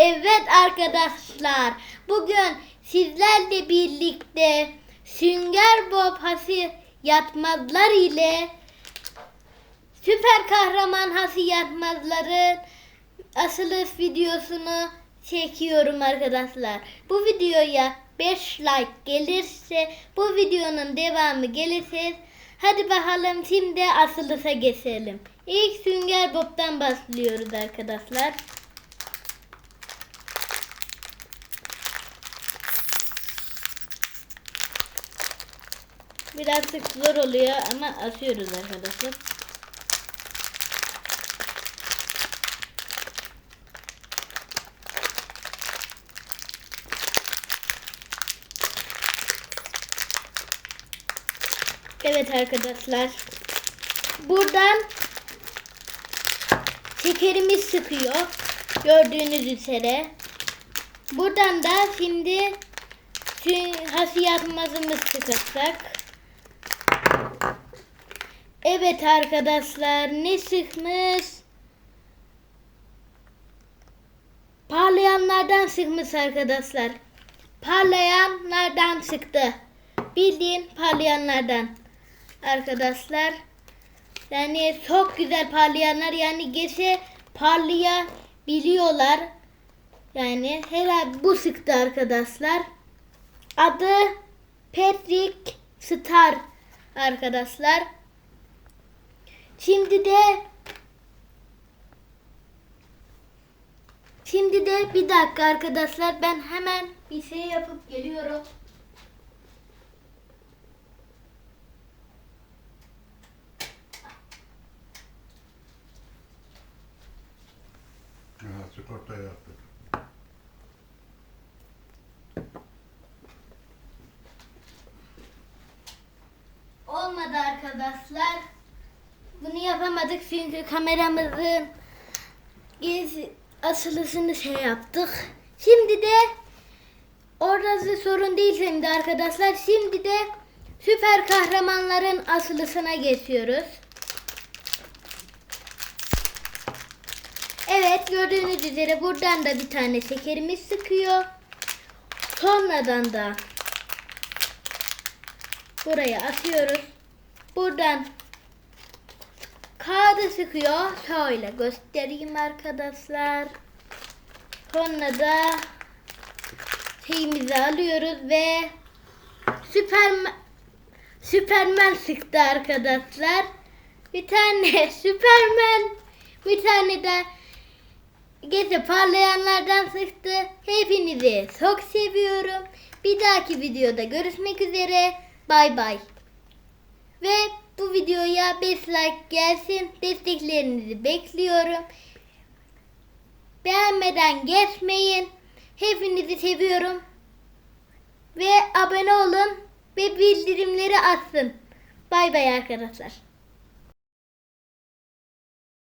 Evet arkadaşlar, bugün sizlerle birlikte Sünger Bob yatmazlar ile süper kahraman yatmazların asılış videosunu çekiyorum arkadaşlar. Bu videoya 5 like gelirse, bu videonun devamı gelirse hadi bakalım şimdi asılışa geçelim. İlk Sünger Bob'tan başlıyoruz arkadaşlar. Birazcık zor oluyor ama asıyoruz arkadaşlar. Evet arkadaşlar. Buradan şekerimiz sıkıyor. Gördüğünüz üzere. Buradan da şimdi hasiyatmazımız sıkacak. Evet arkadaşlar ne sıkmış? Parlayanlardan sıkmış arkadaşlar. Parlayanlardan sıktı. Bildiğin parlayanlardan. Arkadaşlar. Yani çok güzel parlayanlar yani gece parlayabiliyorlar. Yani herhalde bu sıktı arkadaşlar. Adı Patrick Star arkadaşlar. Şimdi de Şimdi de bir dakika arkadaşlar ben hemen bir şey yapıp geliyorum. Ha, sigorta yaptık. Olmadı arkadaşlar. Bunu yapamadık çünkü kameramızın gez asılısını şey yaptık. Şimdi de orası sorun değil şimdi arkadaşlar. Şimdi de süper kahramanların asılısına geçiyoruz. Evet gördüğünüz üzere buradan da bir tane şekerimiz sıkıyor. Sonradan da buraya atıyoruz. Buradan kağıdı sıkıyor. Şöyle göstereyim arkadaşlar. Sonra da şeyimizi alıyoruz ve Süpermen Süpermen sıktı arkadaşlar. Bir tane Süpermen, bir tane de gece parlayanlardan sıktı. Hepinizi çok seviyorum. Bir dahaki videoda görüşmek üzere. Bay bay. Videoya 5 like gelsin. Desteklerinizi bekliyorum. Beğenmeden geçmeyin. Hepinizi seviyorum. Ve abone olun ve bildirimleri açsın. Bay bay arkadaşlar.